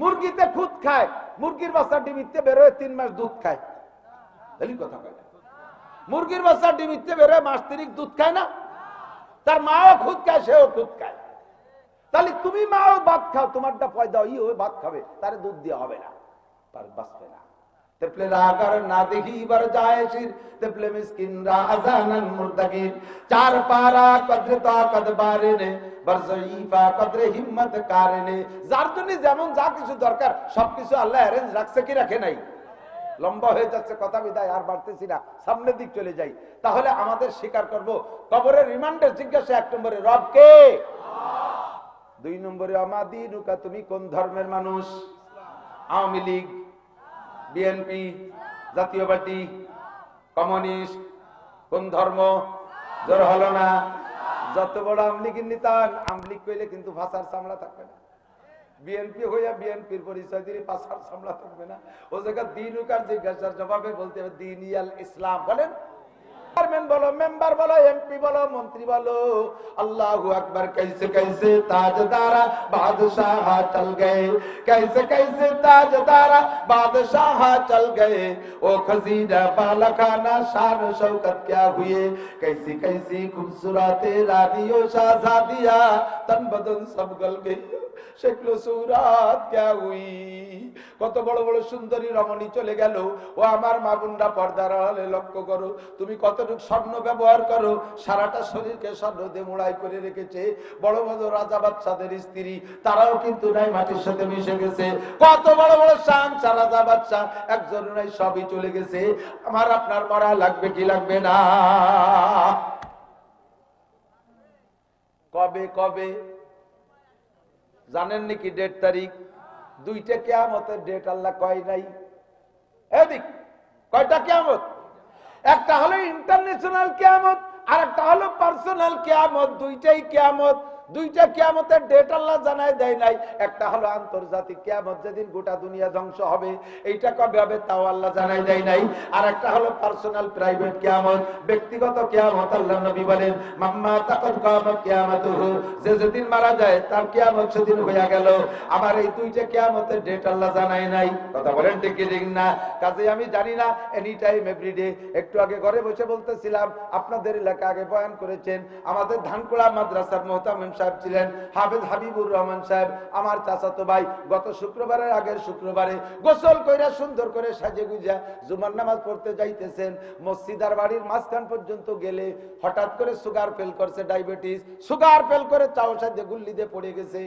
মুরগিতে খুদ খায়, মুরগির বাচ্চা ডিমিতে বেরোয় তিন মাস দুধ খায়। তাহলে কথা মুরগির বাচ্চা ডিমিতে বেরোয় মাস তিরিক দুধ খায় না? তার মাও খুদ খায়, সেও খুদ খায়। তাহলে তুমি মাও ভাত খাও, তোমারটা পয়দা ই ওই ভাত খাবে, তারে দুধ দিয়ে হবে না, তার বাঁচবে না। না দেখি চার যার যেমন যা কিছু দরকার সবকিছু আল্লাহ অ্যারেঞ্জ রাখছে কি রাখে নাই? লম্বা হয়ে যাচ্ছে কথা বিদায়, আর বাড়তেছি না, সামনের দিক চলে যাই। তাহলে আমাদের স্বীকার করব, কবরের রিমান্ডের জিজ্ঞাসা এক নম্বরে, রব কে? দুই নম্বরে আমাদিনুকা তুমি কোন ধর্মের মানুষ? আওয়ামী লীগ। বিএনপি জাতীয় পার্টি, কমিউনিস্ট, কোন ধর্ম, জোর হলো না। যত বড় আমলিগের নেতা, আমলিগ কইলে কিন্তু ভাষার সামলা থাকবে না। বিএনপি হইয়া বিএনপির পরিচয় দিলে ভাষার সামলা থাকবে না। ও জায়গা দিন উকার জিজ্ঞাসার জবাবে বলতে হবে দিন ইয়াল ইসলাম, বলেন। চেয়ারম্যান বলো মেম্বার বলো এমপি বলো মন্ত্রী বলো আল্লাহু আকবার कैसे कैसे ताजदारा बादशाह चल गए कैसे कैसे ताजदारा बादशाह चल गए ओ खजीना बाला खाना शान शौकत क्या हुए कैसी कैसी खूबसूरत रानियो शाहजादिया तन बदन सब गल गई সেগুলো সুরাত কে কত বড় বড় সুন্দরী রমণী চলে গেল। ও আমার মা পর্দার আড়ালে লক্ষ্য করো, তুমি কতটুকু স্বর্ণ ব্যবহার করো, সারাটা শরীরকে স্বর্ণ দিয়ে মোড়াই করে রেখেছে। বড় বড় রাজা বাচ্চাদের স্ত্রী, তারাও কিন্তু নাই মাটির সাথে মিশে গেছে। কত বড় বড় শান রাজা বাচ্চা একজন নাই, সবই চলে গেছে। আমার আপনার মরা লাগবে কি লাগবে না? কবে কবে জানেন নাকি ডেট তারিখ? দুইটা কেয়ামতের ডেট আল্লাহ কয় নাই। এদিক, কয়টা কেয়ামত? একটা হলো ইন্টারন্যাশনাল কেয়ামত আর একটা হলো পার্সোনাল কেয়ামত, দুইটাই কেয়ামত। দুইটা কেয়ামতের ডেট আল্লাহ জানায় দেয় নাই। একটা হলো আন্তর্জাতিক কেয়ামত, যেদিন গোটা দুনিয়া ধ্বংস হবে। এইটা কবে হবে তাও আল্লাহ জানায় দেয় নাই। আর একটা হলো পার্সোনাল প্রাইভেট কেয়ামত, ব্যক্তিগত কেয়ামত, আল্লাহ নবী বলেন, মাম্মা তাকত কামত কেয়ামত যে যেদিন মারা যায়, তার কেয়ামত সেদিন হইয়া গেল। আমার এই দুইটা কেয়ামতের ডেট আল্লাহ জানায় নাই। কথা বলেন ঠিক ঠিক না? কাজে আমি জানি না এনি টাইম এভরিডে একটু আগে ঘরে বসে বলতেছিলাম, আপনাদের এলাকা আগে বয়ান করেছেন, আমাদের ধানকুড়া মাদ্রাসার মোহতামিম সাহেব ছিলেন, হাফেজ হাবিবুর রহমান সাহেব, আমার চাচাতো ভাই, গত শুক্রবারের আগের শুক্রবারে গোসল কইরা সুন্দর করে সাজে গুজা জুমার নামাজ পড়তে যাইতেছেন, মসজিদার বাড়ির মাঝখান পর্যন্ত গেলে হঠাৎ করে সুগার ফেল করছে, ডায়াবেটিস, সুগার ফেল করে চাও সাজে গুল্লি দিয়ে পড়ে গেছে।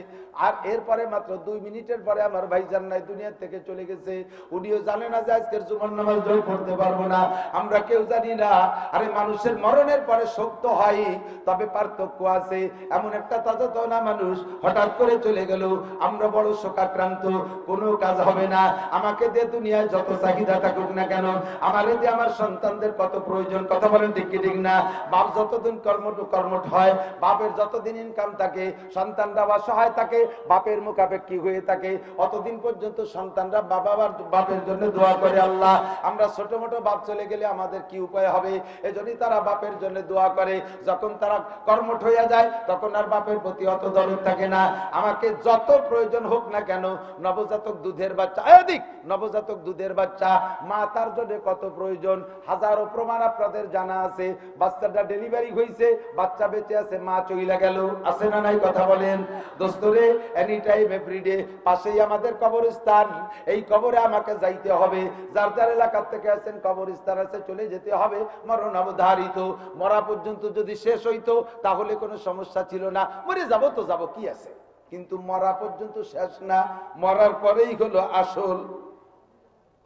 আর এরপরে মাত্র দুই মিনিটের পরে আমার ভাই নাই দুনিয়া থেকে চলে গেছে। উনিও জানে না যে আজকের জুমার নামাজ জয় পড়তে পারব না। আমরা কেউ জানি না। আরে মানুষের মরণের পরে শক্ত হয় তবে পার্থক্য আছে। এমন একটা তাজা তো না মানুষ হঠাৎ করে চলে গেল, আমরা বড় শোকাক্রান্ত, কোনো কাজ হবে না। আমাকে দিয়ে দুনিয়ায় যত চাহিদা থাকুক না কেন। আমারে দিয়ে আমার সন্তানদের কত প্রয়োজন। কথা বলেন ঠিক কি, ঠিক না? বাপ যতদিন কর্মট কর্মট হয়, বাপের যতদিন ইনকাম থাকে, সন্তানরা বা সহায় থাকে, বাপের মুখাপেক্ষি হয়ে থাকে। অতদিন পর্যন্ত সন্তানরা বাবা বাপের জন্য দোয়া করে আল্লাহ। আমরা ছোট মোটো বাপ চলে গেলে আমাদের কি উপায় হবে? এজন্যই তারা বাপের জন্য দোয়া করে। যখন তারা কর্মঠ হইয়া যায়, তখন আর বাপের প্রতি অত দরদ থাকে না। আমাকে যত প্রয়োজন হোক না কেন, নবজাতক দুধের বাচ্চা এদিক নবজাতক দুধের বাচ্চা, মা তার জন্য কত প্রয়োজন? হাজারো প্রমাণ আপনাদের জানা আছে। বাচ্চাটা ডেলিভারি হয়েছে বাচ্চা বেঁচে আছে, মা চইলা গেল। আছে না নাই কথা বলেন? দোস্তরে এনি টাইম এভরিডে পাশেই আমাদের কবরস্থান। এই কবরে আমাকে যাইতে হবে। যার যার এলাকার থেকে আছেন, কবরস্থান আছে, চলে যেতে হবে। মরণ অবধারিত মরা পর্যন্ত যদি শেষ হইতো, তাহলে কোনো সমস্যা ছিল না। মরে যাব তো যাব, কি আছে? কিন্তু মরা পর্যন্ত শেষ না, মরার পরেই হলো আসল।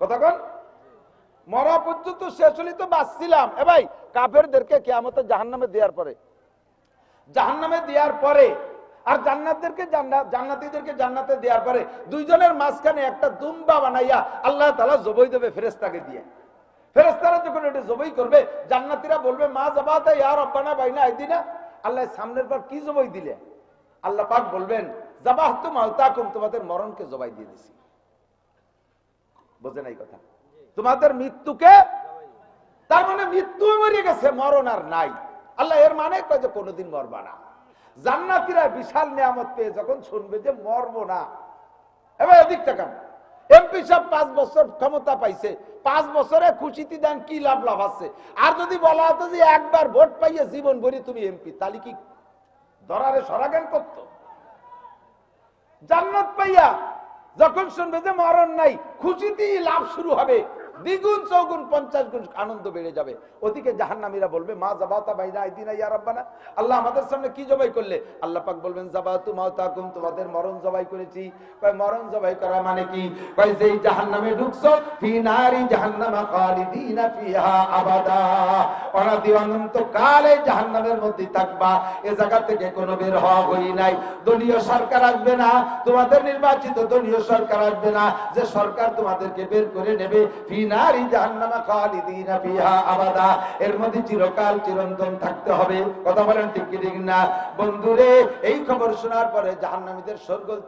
কথা কন? মরা পর্যন্ত শেষ হলেই তো বাঁচছিলাম। এ ভাই, কাফেরদেরকে কেয়ামতে জাহান্নামে দেওয়ার পরে। জাহান্নামে দেওয়ার পরে, আর জান্নাতদেরকে জান্নাত জান্নাতীদেরকে জান্নাতে দেওয়ার পরে, দুইজনের মাঝখানে একটা দুম্বা বানাইয়া আল্লাহ তালা জবই দেবে ফেরেস্তাকে দিয়ে। ফেরেশতারা যখন এটা জবই করবে, জান্নাতিরা বলবে, মা জাবাতা ইয়া রব্বানা বাইনা আইদিনা। আল্লাহ সামনের পর কি জবাই দিলে? আল্লাহ পাক বলবেন জাবাহতু মাউতাকুম তোমাদের মরণকে জবাই দিয়ে দিছি। বোঝে নাই কথা? তোমাদের মৃত্যুকে, তার মানে মৃত্যু মরে গেছে, মরণ আর নাই। আল্লাহ এর মানে যে কোনোদিন মরবা না। জান্নাতীরা বিশাল নিয়ামত পেয়ে যখন শুনবে যে মরবো না। এবার এদিক তাকান এমপি সাহেব পাঁচ বছর ক্ষমতা পাইছে। পাঁচ বছরে খুশিতে দেন, কি লাভ লাভ আছে? আর যদি বলা হতো যে একবার ভোট পাইয়ে জীবন ভরি তুমি এমপি, তাহলে কি ধরারে সরাগান করতো? জান্নাত পাইয়া যখন শুনবে যে মরণ নাই, খুশিতেই লাভ শুরু হবে। দ্বিগুণ, চৌগুণ, পঞ্চাশ গুণ আনন্দ বেড়ে যাবে। ওদিকে জাহান্নামীরা বলবে, মা জাবাতা বাইনা আইদিনা ইয়া রাব্বানা। আল্লাহ আমাদের সামনে কি জবাই করলে? আল্লাহ পাক বলবেন জাবাতু মাউতাকুম তোমাদের মরণ জবাই করেছি। কয়, মরণ জবাই করা মানে কি? কয়, যেই জাহান্নামে ঢুকছো, ফি নারি জাহান্নামা খালিদিনা ফিহা আবাদা। অনাদি অনন্ত কালে জাহান্নামের মধ্যে থাকবা। এ জায়গা থেকে কোনো বের হওয়া হই নাই। দলীয় সরকার আসবে না। তোমাদের নির্বাচিত দলীয় সরকার আসবে না। যে সরকার তোমাদেরকে বের করে নেবে, ফি জাহান্নামা খালিদিনা ফিহা আবাদা। এর মধ্যে চিরকাল চিরন্তন থাকতে হবে। কথা বলেন ঠিক ঠিক না? বন্ধুরে, এই খবর শোনার পরে জাহান্নামীদের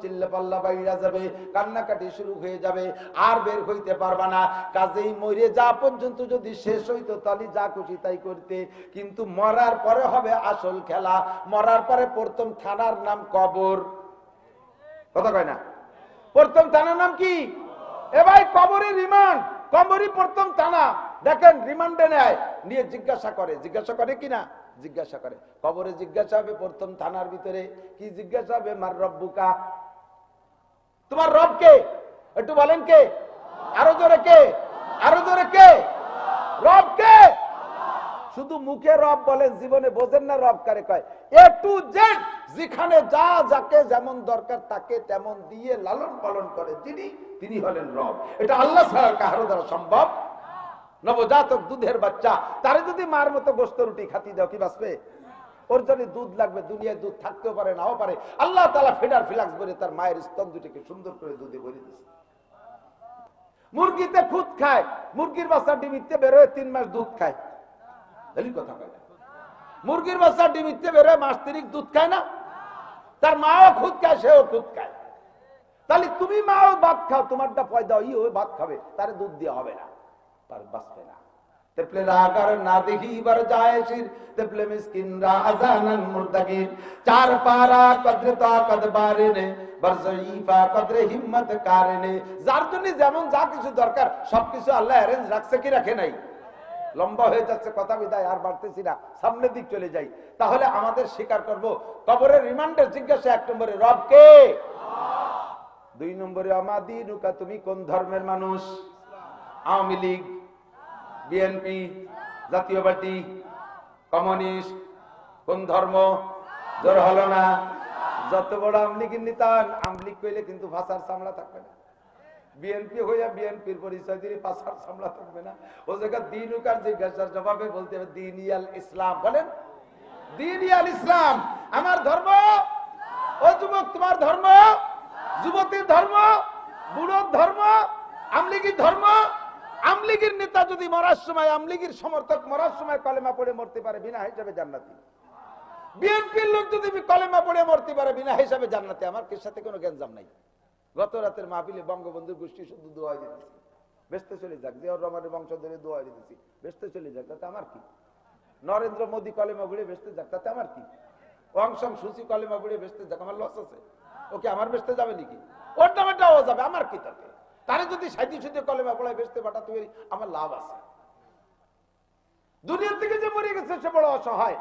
চিল্লা পাল্লা বাইরা যাবে, কান্নাকাটি শুরু হয়ে যাবে, আর বের হইতে পারবা না। কাজেই মরে যা পর্যন্ত যদি শেষ হইতো তাহলে যা খুশি তাই করতে। কিন্তু মরার পরে হবে আসল খেলা। মরার পরে প্রথম থানার নাম কবর। কথা কয় না? প্রথম থানার নাম কি? এ ভাই কবরে রিমান্ড কবরই প্রথম থানা দেখেন, রিমান্ডে নেয়। নিয়ে জিজ্ঞাসা করে। জিজ্ঞাসা করে কিনা? জিজ্ঞাসা করে। কবরে জিজ্ঞাসা হবে প্রথম থানার ভিতরে। কি জিজ্ঞাসা হবে? মার রব্বুকা। তোমার রব কে? একটু বলেন কে? আরও জোরে কে? আরও জোরে কে? রব কে? শুধু মুখে রব বলেন, জীবনে বোঝেন না রব কারে কয়। এ টু জেড যেখানে যা যাকে যেমন দরকার তাকে তেমন দিয়ে লালন পালন করে যিনি, তিনি হলেন রব। এটা আল্লাহ ছাড়া কারও দ্বারা সম্ভব নবজাতক দুধের বাচ্চা। তারে যদি মার মতো গোস্ত রুটি খাতি দাও, কি বাঁচবে? ওর জন্য দুধ লাগবে, দুনিয়ায় দুধ থাকতেও পারে, নাও পারে। আল্লাহ তালা ফেডার ফিলাক্স বলে তার মায়ের স্তন দুটিকে সুন্দর করে দুধে ভরে দিয়েছে। মুরগিতে খুদ খায়, মুরগির বাচ্চা ডিমিতে বেরোয় তিন মাস দুধ খায়। দলিল কথা কয় না। মুরগির বাচ্চা ডিমিতে বেরোয়, মাস তিরিক দুধ খায় না। তার মাও খুদ খায়, সেও খুদ খায়। তাহলে তুমি মাও ভাত খাও, তোমারটা পয়দা ই ওই ভাত খাবে, তার দুধ দেওয়া হবে না, তার বাঁচবে না। তেপলে রাগার না দেখি বার যায় শির তেপলে মিসকিন রা আজানান মুরদাগির চার পারা কদরে তাকত বারেনে বরজইফা কদরে হিম্মত কারেনে। যার জন্য যেমন যা কিছু দরকার, সবকিছু আল্লাহ অ্যারেঞ্জ রাখছে কি রাখে নাই? লম্বা হয়ে যাচ্ছে কথা বিদায় আর বাড়তেছি না সামনের দিক চলে যাই। তাহলে আমাদের স্বীকার করব কবরের রিমান্ডের জিজ্ঞাসা এক নম্বরে রব কে? দুই নম্বরে আমাদিনুকা তুমি কোন ধর্মের মানুষ? আওয়ামী লীগ বিএনপি জাতীয় পার্টি কমিউনিস্ট কোন ধর্ম? জোর হলো না। যত বড় আমলিগের নেতা আমলিগ কইলে কিন্তু ভাষার সামলা থাকবে না। বিএনপি হইয়া বিএনপির পরিচয় দিলে পাশার সামলা থাকবে না। ও জায়গা দিন উকার জিজ্ঞাসার জবাবে বলতে হবে দিন ইয়াল ইসলাম। বলেন দিন ইয়াল ইসলাম, আমার ধর্ম? ও যুবক, তোমার ধর্ম? যুবতীর ধর্ম? বুড়োর ধর্ম? আমলিগির ধর্ম? আমলিগির নেতা যদি মরার সময়, আমলিগির সমর্থক মরার সময় কলেমা পড়ে মরতে পারে, বিনা হিসাবে জান্নাতি। বিএনপির লোক যদি কলেমা পড়ে মরতে পারে, বিনা হিসাবে জান্নাতে, আমার সাথে কোনো গ্যাঞ্জাম নাই? গত রাতের মাহফিলে বঙ্গবন্ধুর গোষ্ঠী শুধু দোয়া দিতেছি। বেসতে চলে যাক, জিয়াউর রহমানের বংশ ধরে দোয়া দিতেছি। বেসতে চলে যাক, তাতে আমার কি? নরেন্দ্র মোদী কলেমা বুড়ে বেসতে যাক, তাতে আমার কি? অংশং সুচি কলেমা বুড়ে বেসতে যাক, আমার লস আছে। ওকে আমার বেসতে যাবে নাকি? ওর নামেটাও যাবে, আমার কি তাতে? তারে যদি সাইদি সুদি কলেমা পড়ায় বেসতে পাঠাতে পারি আমার লাভ আছে। দুনিয়ার থেকে যে মরে গেছে, সে বড় অসহায়।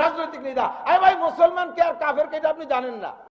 রাজনৈতিক নেতা। আই ভাই মুসলমান কে আর কাফের কে আপনি জানেন না।